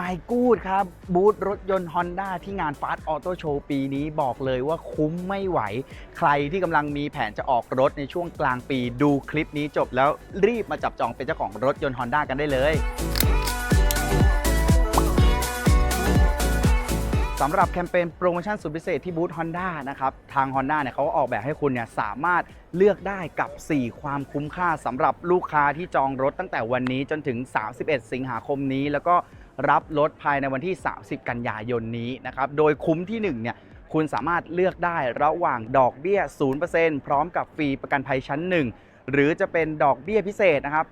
my good ครับ บูธรถยนต์ Honda ที่งาน Fast Auto Show ปีนี้บอกเลยว่าคุ้มไม่ไหว ใครที่กำลังมีแผนจะออกรถในช่วงกลางปีดูคลิปนี้จบแล้วรีบมาจับจองเป็นเจ้าของรถยนต์ Honda กันได้เลยสำหรับแคมเปญโปรโมชั่นสุดพิเศษที่บูธ Honda นะครับ ทาง Honda เนี่ยเขาก็ออกแบบให้คุณเนี่ยสามารถเลือกได้กับ 4 ความคุ้มค่าสำหรับลูกค้าที่จองรถตั้งแต่วันนี้จนถึง 31 สิงหาคมนี้แล้วก็ รับรถภายในวันที่ 30 กันยายนนี้นะครับ โดยคุ้มที่1เนี่ยคุณสามารถเลือกได้ระหว่างดอกเบี้ย 0%พร้อมกับฟรีประกันภัยชั้น 1 หรือจะเป็นดอกเบี้ยพิเศษนะครับ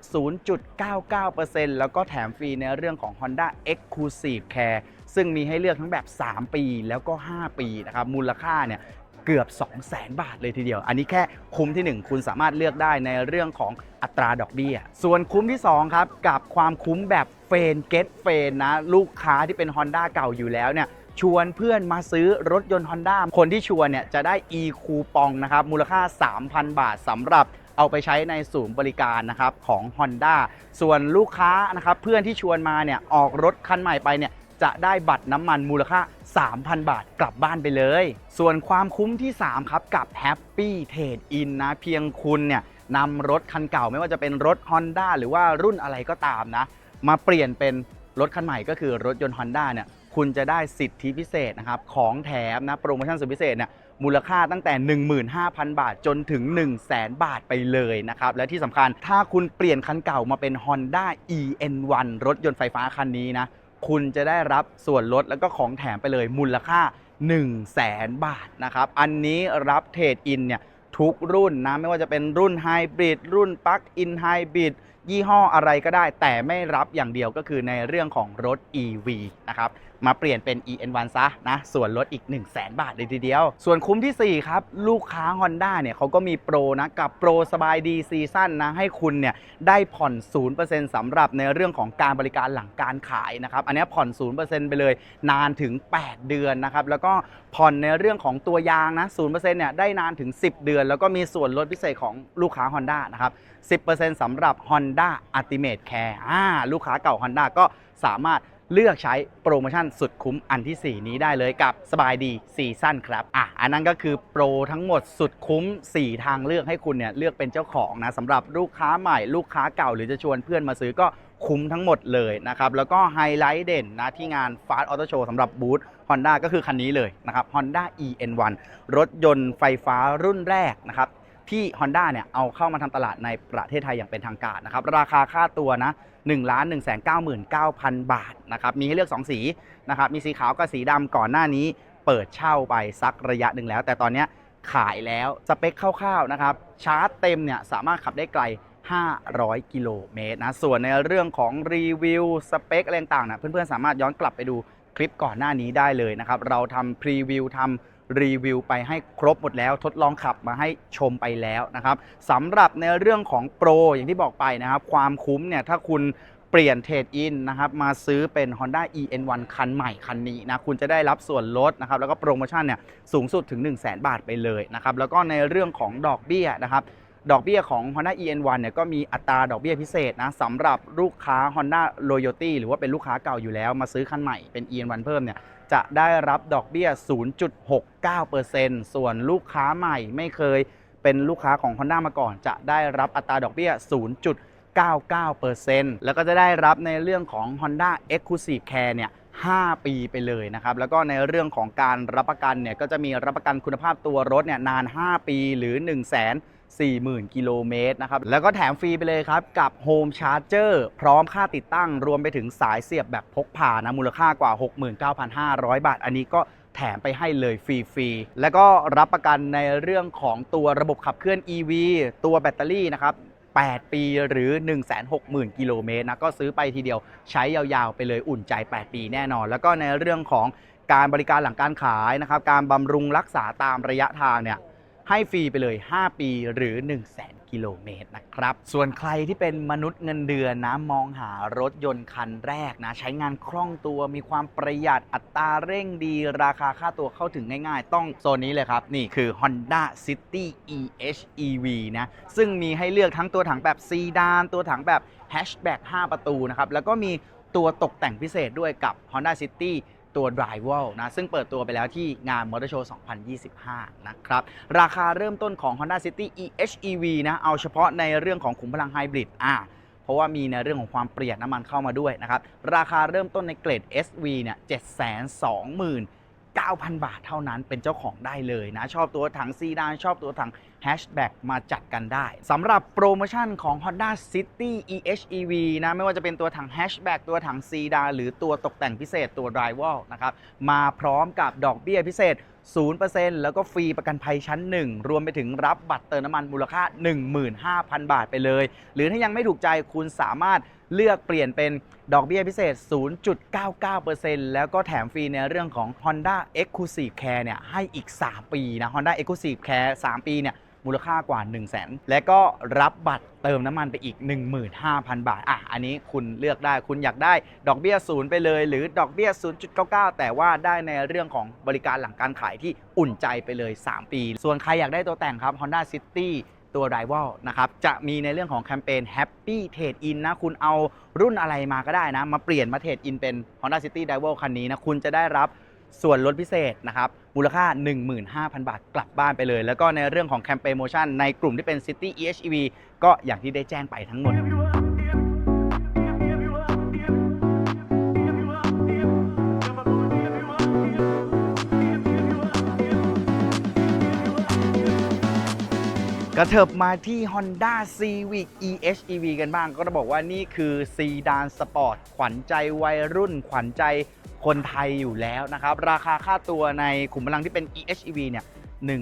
0.99%แล้วก็แถมฟรีในเรื่องของ Honda Exclusive Care ซึ่งมีให้เลือกทั้งแบบ 3 ปีแล้วก็ 5 ปีนะครับ มูลค่าเนี่ย เกือบ 200,000บาทเลยทีเดียว อันนี้แค่คุ้มที่ 1 คุณสามารถเลือกได้ในเรื่องของอัตราดอกเบี้ย ส่วนคุ้มที่ 2 ครับ กับความคุ้มแบบเฟนเกตเฟนนะ ลูกค้าที่เป็น Honda เก่าอยู่แล้วเนี่ยชวนเพื่อนมาซื้อรถยนต์ Honda คนที่ชวนเนี่ยจะได้ e คูปองนะครับมูลค่า 3,000 บาทสำหรับเอาไปใช้ในศูนย์บริการนะครับของ Honda ส่วนลูกค้านะครับเพื่อนที่ชวนมาเนี่ยออกรถคันใหม่ไปเนี่ย จะได้บัตรน้ำมันมูลค่า 3,000 บาทกลับบ้านไปเลย ส่วนความคุ้มที่ 3 ครับ กับ Happy Trade In นะ เพียงคุณเนี่ยนำรถคันเก่าไม่ว่าจะเป็นรถ Honda หรือว่ารุ่นอะไรก็ตามนะ มาเปลี่ยนเป็นรถคันใหม่ก็คือรถยนต์ Honda เนี่ยคุณจะได้สิทธิพิเศษนะครับ ของแถมนะ โปรโมชั่นสุดพิเศษเนี่ยมูลค่าตั้งแต่ 15,000 บาทจนถึง 100,000 บาทไปเลยนะครับ และที่สำคัญถ้าคุณเปลี่ยนคันเก่ามาเป็น Honda EN1 รถยนต์ไฟฟ้าคันนี้นะ คุณจะได้รับส่วนลดแล้วก็ของแถมไปเลยมูลค่า 1 0 0 0 0แบาทนะครับ อันนี้รับเทรดอินเนี่ยทุกรุ่นนะไม่ว่าจะเป็นรุ่นไฮบริดรุ่นปลั๊กอินไฮบริดยี่ห้ออะไรก็ได้ แต่ไม่รับอย่างเดียวก็คือในเรื่องของรถ EV นะครับ มาเปลี่ยนเป็น EN1 ซะนะส่วนลดอีก 1 0 0 0 0แบาทเลยทีเดียว ส่วนคุ้มทีสี่ 4 ครับ ลูกค้า Honda เนี่ยเขาก็มีโปรนะ กับโปรสบายดีซีซั่นนะ ให้คุณเนี่ยได้ผ่อน 0%สำหรับในเรื่องของการบริการหลังการขายนะครับ อันนี้ผ่อน 0%ไปเลยนานถึง 8 เดือนนะครับ แล้วก็ผ่อนในเรื่องของตัวยางนะ 0%เนี่ยได้นานถึง 10 เดือน แล้วก็มีส่วนลดพิเศษของลูกค้า Honda นะครับ 10%สำหรับ Honda Ultimate Care อ่าลูกค้าเก่า Honda ก็สามารถ เลือกใช้โปรโมชั่นสุดคุ้มอันที่ 4 นี้ได้เลยกับสบายดีซีซั่นครับอะอันนั้นก็คือโปรทั้งหมดสุดคุ้ม 4 ทางเลือกให้คุณเนี่ยเลือกเป็นเจ้าของนะสำหรับลูกค้าใหม่ลูกค้าเก่าหรือจะชวนเพื่อนมาซื้อก็คุ้มทั้งหมดเลยนะครับ แล้วก็ไฮไลท์เด่นนะที่งาน Fast Auto Show สำหรับบูธ Honda ก็คือคันนี้เลยนะครับ Honda EN1 รถยนต์ไฟฟ้ารุ่นแรกนะครับ ที่ Honda เนี่ยเอาเข้ามาทำตลาดในประเทศไทยอย่างเป็นทางการนะครับราคาค่าตัวนะ1 1 9 9 0 0 0 บาทนะครับมีให้เลือก 2 สีนะครับมีสีขาวกับสีดำก่อนหน้านี้ เปิดเช่าไปสักระยะหนึ่งแล้ว แต่ตอนนี้ขายแล้วสเปคคร่าวๆนะครับชาร์จเต็มเนี่ยสามารถขับได้ไกล 500 กิโลเมตรนะส่วนในเรื่องของรีวิวสเปคอะไรต่างๆนะเพื่อนๆสามารถย้อนกลับไปดูคลิปก่อนหน้านี้ได้เลยนะครับเราทำพรีวิวทำ รีวิวไปให้ครบหมดแล้วทดลองขับมาให้ชมไปแล้วนะครับสำหรับในเรื่องของโปรอย่างที่บอกไปนะครับ ความคุ้มเนี่ยถ้าคุณเปลี่ยนเทรดอินนะครับมาซื้อเป็น Honda EN1 คันใหม่คันนี้นะคุณจะได้รับส่วนลดนะครับแล้วก็โปรโมชั่นเนี่ยสูงสุดถึง 1 0 0 0 0แบาทไปเลยนะครับแล้วก็ในเรื่องของดอกเบี้ยนะครับ ดอกเบี้ยของ Honda EN1 เนี่ยก็มีอัตราดอกเบี้ยพิเศษนะสำหรับลูกค้า Honda Loyalty หรือว่าเป็นลูกค้าเก่าอยู่แล้ว มาซื้อคันใหม่เป็น EN1 เพิ่มเนี่ยจะได้รับดอกเบี้ย 0.69%ส่วนลูกค้าใหม่ไม่เคยเป็นลูกค้าของ Honda มาก่อน จะได้รับอัตราดอกเบี้ย 0.99%แล้วก็จะได้รับในเรื่องของ Honda Exclusive Care เนี่ย5 ปีไปเลยนะครับ แล้วก็ในเรื่องของการรับประกันเนี่ยก็จะมีรับประกันคุณภาพตัวรถเนี่ยนาน 5 ปีหรือ 1 0 0 0 0 40,000 กิโลเมตรนะครับ แล้วก็แถมฟรีไปเลยครับ กับ Home Charger พร้อมค่าติดตั้งรวมไปถึงสายเสียบแบบพกพานะมูลค่ากว่า 69,500 บาท อันนี้ก็แถมไปให้เลยฟรีๆ แล้วก็รับประกันในเรื่องของตัวระบบขับเคลื่อน EV ตัวแบตเตอรี่นะครับ 8 ปีหรือ 160,000 กิโลเมตรนะ ก็ซื้อไปทีเดียวใช้ยาวๆ ไปเลยอุ่นใจ 8 ปีแน่นอน แล้วก็ในเรื่องของการบริการหลังการขายนะครับ การบำรุงรักษาตามระยะทางเนี่ย ให้ฟรีไปเลย 5 ปีหรือ 1 0 0 0 0แกิโลเมตรนะครับ ส่วนใครที่เป็นมนุษย์เงินเดือนนะ มองหารถยนต์คันแรกนะ ใช้งานคล่องตัวมีความประหยัดอัตราเร่งดี ราคาค่าตัวเข้าถึงง่ายๆ ต้องโซนนี้เลยครับ นี่คือ Honda City EHEV นะ ซึ่งมีให้เลือกทั้งตัวถังแบบซีดาน ตัวถังแบบแฮชแบ็ก5ประตูนะครับ แล้วก็มีตัวตกแต่งพิเศษด้วยกับ Honda City ตัว d r i v a l นะซึ่งเปิดตัวไปแล้วที่งานมอเตอร์โชว์ 2025 นะครับ ราคาเริ่มต้นของ Honda City EHEV นะเอาเฉพาะในเรื่องของขุมพลังไฮบริดอ่าเพราะว่ามีในเรื่องของความประหยัดน้ำมันเข้ามาด้วยนะครับ ราคาเริ่มต้นในเกรด SV เนี่ย720,000 9,000 บาทเท่านั้นเป็นเจ้าของได้เลยนะ ชอบตัวถังซีดานชอบตัวถังแฮชแบ็กมาจัดกันได้สำหรับโปรโมชั่นของ Honda City EHEV นะไม่ว่าจะเป็นตัวถังแฮชแบ็กตัวถังซีดานหรือตัวตกแต่งพิเศษตัว d r i v a l นะครับมาพร้อมกับดอกเบี้ยพิเศษ 0%แล้วก็ฟรีประกันภัยชั้น 1 รวมไปถึงรับบัตรเติมน้ำมันมูลค่า 15,000 บาทไปเลย หรือถ้ายังไม่ถูกใจคุณสามารถเลือกเปลี่ยนเป็นดอกเบี้ยพิเศษ 0.99%แล้วก็แถมฟรีในเรื่องของ Honda Exclusive Care เนี่ยให้อีก 3 ปีนะ Honda Exclusive Care 3 ปีเนี่ย มูลค่ากว่า 1 0 0 0 0แสนและก็รับบัตรเติมน้ำมันไปอีก 15,000 บาทอะอันนี้คุณเลือกได้คุณอยากได้ดอกเบี้ยศูนย์ไปเลย หรือดอกเบี้ย 0.99 แต่ว่าได้ในเรื่องของบริการหลังการขายที่อุ่นใจไปเลย 3 ปี ส่วนใครอยากได้ตัวแต่งครับ Honda City ตัว Rival นะครับ จะมีในเรื่องของแคมเปญ Happy Trade In นะ คุณเอารุ่นอะไรมาก็ได้นะ มาเปลี่ยนมาเทรดอินเป็น Honda City Rival คันนี้นะ คุณจะได้รับ ส่วนลดพิเศษนะครับมูลค่า 15,000 บาทกลับบ้านไปเลย แล้วก็ในเรื่องของแคมเปญโมชั่นในกลุ่มที่เป็น City EHEV ก็อย่างที่ได้แจ้งไปทั้งหมดกระเถิบมาที่ Honda Civic EHEV กันบ้าง ก็ต้องบอกว่านี่คือซีดานสปอร์ต ขวัญใจวัยรุ่น ขวัญใจ คนไทยอยู่แล้วนะครับ ราคาค่าตัวในขุมพลังที่เป็น EHEV เนี่ย1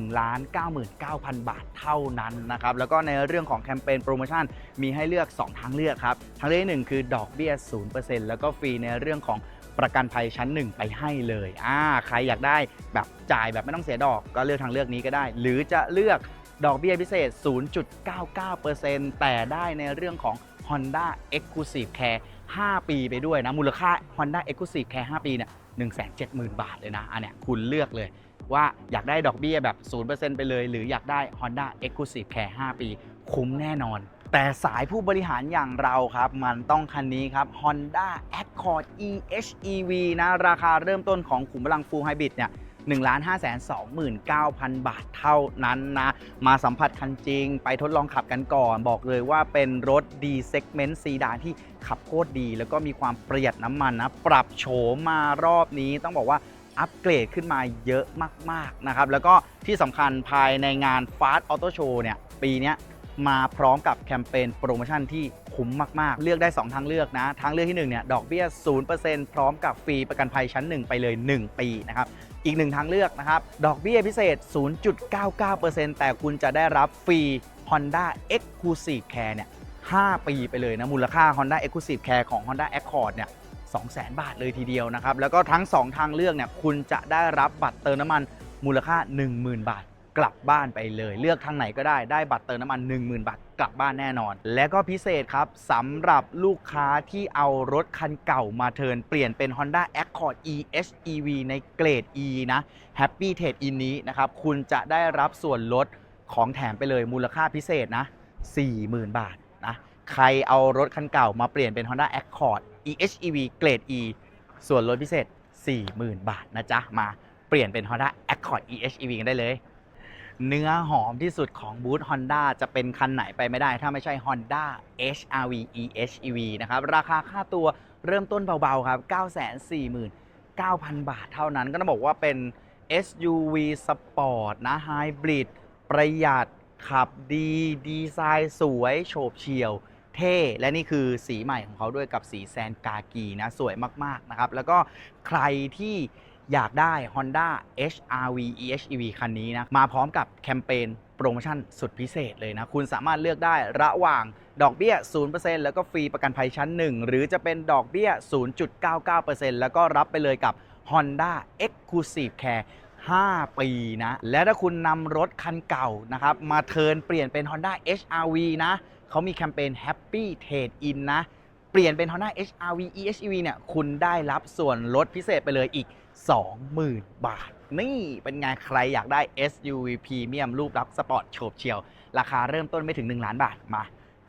99,000 บาทเท่านั้นนะครับ แล้วก็ในเรื่องของแคมเปญโปรโมชั่นมีให้เลือก 2 ทางเลือกครับ ทางเลือกที่หนึ่งคือดอกเบี้ย 0%แล้วก็ฟรีในเรื่องของประกันภัยชั้น 1 ไปให้เลยอ่าใครอยากได้แบบจ่ายแบบไม่ต้องเสียดอกก็เลือกทางเลือกนี้ก็ได้ หรือจะเลือกดอกเบี้ยพิเศษ 0.99%แต่ได้ในเรื่องของ Honda Exclusive Care 5 ปีไปด้วยนะ มูลค่า Honda Exclusive Care 5 ปีเนี่ย170,000 บาทเลยนะ อันเนี้ยคุณเลือกเลยว่าอยากได้ดอกเบี้ยแบบ 0%ไปเลย หรืออยากได้ Honda Exclusive Care 5 ปี คุ้มแน่นอน แต่สายผู้บริหารอย่างเราครับ มันต้องคันนี้ครับ Honda Accord EHEV นะ ราคาเริ่มต้นของขุมพลัง Full Hybrid เนี่ย 1 5 2 9 0 0 0 บาทเท่านั้นนะ มาสัมผัสคันจริง ไปทดลองขับกันก่อน บอกเลยว่าเป็นรถ D segment ซีดานที่ขับโคตรดี แล้วก็มีความประหยัดน้ำมันนะ ปรับโฉมมารอบนี้ต้องบอกว่าอัปเกรดขึ้นมาเยอะมาก ๆ นะครับ แล้วก็ที่สำคัญภายในงาน Fast Auto Show เนี่ย ปีนี้มาพร้อมกับแคมเปญโปรโมชั่นที่คุ้มมาก ๆ เลือกได้ 2 ทางเลือกนะ ทางเลือกที่ 1 เนี่ย ดอกเบี้ย 0%พร้อมกับฟรีประกันภัยชั้น 1 ไปเลย 1 ปีนะครับ อีกหนึ่งทางเลือกนะครับ ดอกเบี้ยพิเศษ 0.99%แต่คุณจะได้รับฟรี Honda Exclusive Care เนี่ย 5 ปีไปเลยนะ มูลค่า Honda Exclusive Care ของ Honda Accord เนี่ย 200,000 บาทเลยทีเดียวนะครับ แล้วก็ทั้ง 2 ทางเลือกเนี่ย คุณจะได้รับบัตรเติมน้ำมันมูลค่า 10,000 บาท กลับบ้านไปเลย เลือกทางไหนก็ได้ ได้บัตรเติมน้ำมัน 10,000 บาท กลับบ้านแน่นอน และก็พิเศษครับสำหรับลูกค้าที่เอารถคันเก่ามาเทิร์นเปลี่ยนเป็น Honda Accord EHEV ในเกรด E นะ Happy Trade In นี้นะครับ คุณจะได้รับส่วนลดของแถมไปเลยมูลค่าพิเศษนะ 40,000 บาทนะใครเอารถคันเก่ามาเปลี่ยนเป็น Honda Accord EHEV เกรด E ส่วนลดพิเศษ 40,000 บาทนะจ๊ะ มาเปลี่ยนเป็น Honda Accord EHEV กันได้เลย เนื้อหอมที่สุดของบูธ Honda จะเป็นคันไหนไปไม่ได้ ถ้าไม่ใช่ Honda HRV EHEV นะครับ ราคาค่าตัวเริ่มต้นเบาๆครับ 949,000 บาทเท่านั้น ก็ต้องบอกว่าเป็น SUV Sport นะ Hybrid ประหยัดขับดี ดีไซน์สวย โฉบเฉี่ยว เท่ และนี่คือสีใหม่ของเขาด้วยกับสีแซนกากีนะ สวยมาก ๆ นะครับ แล้วก็ใครที่ อยากได้ Honda HRV EHEV คันนี้นะ มาพร้อมกับแคมเปญโปรโมชั่นสุดพิเศษเลยนะ คุณสามารถเลือกได้ระหว่างดอกเบี้ย 0%แล้วก็ฟรีประกันภัยชั้น 1 หรือจะเป็นดอกเบี้ย 0.99%แล้วก็รับไปเลยกับ Honda Exclusive Care 5 ปีนะ และถ้าคุณนำรถคันเก่านะครับ มาเทินเปลี่ยนเป็น Honda HRV นะ เขามีแคมเปญ Happy Trade In นะ เปลี่ยนเป็น Honda HRV EHEV เนี่ยคุณได้รับส่วนลดพิเศษไปเลยอีก 20,000 บาท นี่เป็นไงใครอยากได้ SUV Premium รูปลักษณ์สปอร์ตโฉบเฉี่ยว ราคาเริ่มต้นไม่ถึง 1 ล้านบาทมา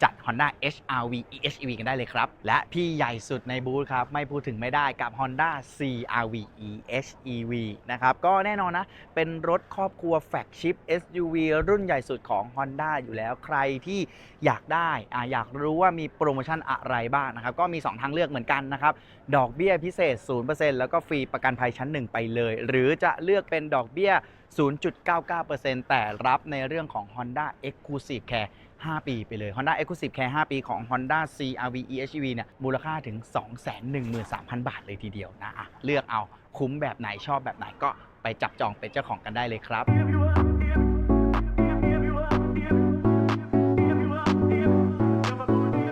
จัด Honda HRV EHEV กันได้เลยครับ และพี่ใหญ่สุดในบูธครับ ไม่พูดถึงไม่ได้กับ Honda CRV EHEV นะครับ ก็แน่นอนนะ เป็นรถครอบครัวแฟกชิป SUV รุ่นใหญ่สุดของ Honda อยู่แล้วใครที่อยากได้อ่าอยากรู้ว่ามีโปรโมชั่นอะไรบ้างนะครับ ก็มี 2 ทางเลือกเหมือนกันนะครับ ดอกเบี้ยพิเศษ 0%แล้วก็ฟรีประกันภัยชั้น 1 ไปเลย หรือจะเลือกเป็นดอกเบี้ย 0.99%แต่รับในเรื่องของ Honda Exclusive Care 5 ปีไปเลย Honda Exclusive Care 5 ปีของ Honda CRV EHEV เนี่ยมูลค่าถึง 213,000 บาทเลยทีเดียวนะอะเลือกเอาคุ้มแบบไหนชอบแบบไหนก็ไปจับจองเป็นเจ้าของกันได้เลยครับ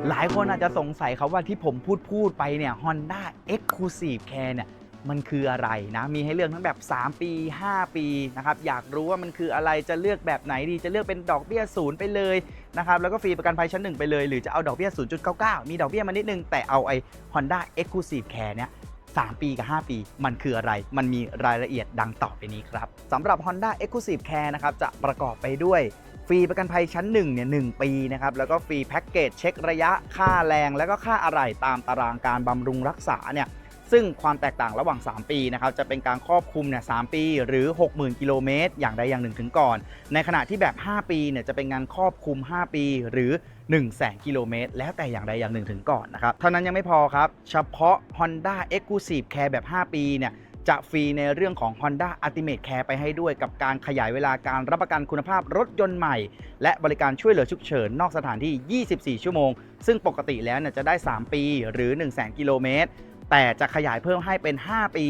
หลายคนอาจจะสงสัยครับว่าที่ผมพูดพูดไปเนี่ย Honda Exclusive Care เนี่ย มันคืออะไรนะ มีให้เลือกทั้งแบบ 3 ปี 5 ปีนะครับ อยากรู้ว่ามันคืออะไร จะเลือกแบบไหนดี จะเลือกเป็นดอกเบี้ยศูนย์ไปเลยนะครับ แล้วก็ฟรีประกันภัยชั้นหนึ่งไปเลย หรือจะเอาดอกเบี้ย 0.99 มีดอกเบี้ยมานิดนึง แต่เอาไอ้ Honda Exclusive Care เนี่ย3 ปีกับ 5 ปี มันคืออะไร มันมีรายละเอียดดังต่อไปนี้ครับ สำหรับ Honda Exclusive Care นะครับ จะประกอบไปด้วยฟรีประกันภัยชั้น1เนี่ยหปีนะครับ แล้วก็ฟรีแพ็กเกจเช็คระยะ ค่าแรง แล้วก็ค่าอะไหล่ตามตารางการบำรุงรักษาเนี่ย ซึ่งความแตกต่างระหว่าง 3 ปีนะครับจะเป็นการครอบคลุมเนี่ย3ปีหรือ 60,000 กิโลเมตร อย่างใดอย่างหนึ่งถึงก่อน ในขณะที่แบบ 5 ปีเนี่ยจะเป็นงานครอบคลุม 5 ปีหรือ 1 0 0 0 0แกิโลเมตรแล้วแต่อย่างใดอย่างหนึ่งถึงก่อนนะครับเท่านั้นยังไม่พอครับ เฉพาะ Honda Exclusive Care แบบ 5 ปีเนี่ยจะฟรีในเรื่องของ Honda Ultimate Care ไปให้ด้วย กับการขยายเวลาการรับประกันคุณภาพรถยนต์ใหม่ และบริการช่วยเหลือฉุกเฉินนอกสถานที่ 24 ชั่วโมง ซึ่งปกติแล้วเนี่ยจะได้ 3 ปีหรือ 1 0 0 0 0 0 กิโลเมตร แต่จะขยายเพิ่มให้เป็น 5 ปี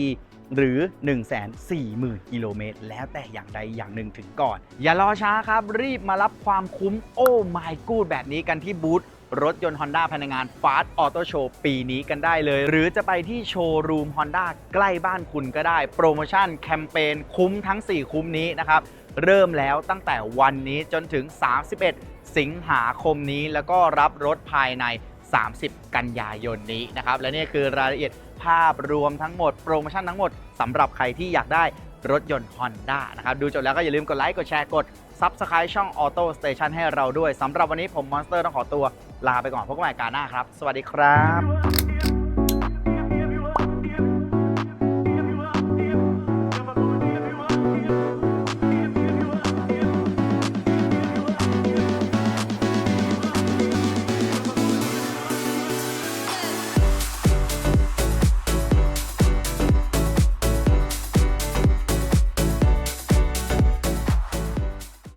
หรือ 1 4 0 0 0 0 กิโลเมตร แล้วแต่อย่างใดอย่างหนึ่งถึงก่อน อย่ารอช้าครับ รีบมารับความคุ้มโอ้ my good แบบนี้กันที่บูธรถยนต์ Honda ภายในงาน Fast Auto Show ปีนี้กันได้เลย หรือจะไปที่โชว์รูม Honda ใกล้บ้านคุณก็ได้ โปรโมชั่นแคมเปญคุ้มทั้ง 4 คุ้มนี้นะครับ เริ่มแล้วตั้งแต่วันนี้จนถึง 31 สิงหาคมนี้แล้วก็รับรถภายใน 30 กันยายนนี้นะครับ และนี่คือรายละเอียดภาพรวมทั้งหมด โปรโมชั่นทั้งหมดสำหรับใครที่อยากได้รถยนต์ Honda นะครับ ดูจบแล้วก็อย่าลืมกดไลค์ กดแชร์ กด Subscribe ช่อง Auto Station ให้เราด้วยสำหรับวันนี้ผมมอนสเตอร์ต้องขอตัวลาไปก่อนพบกันใหม่การหน้าครับ สวัสดีครับ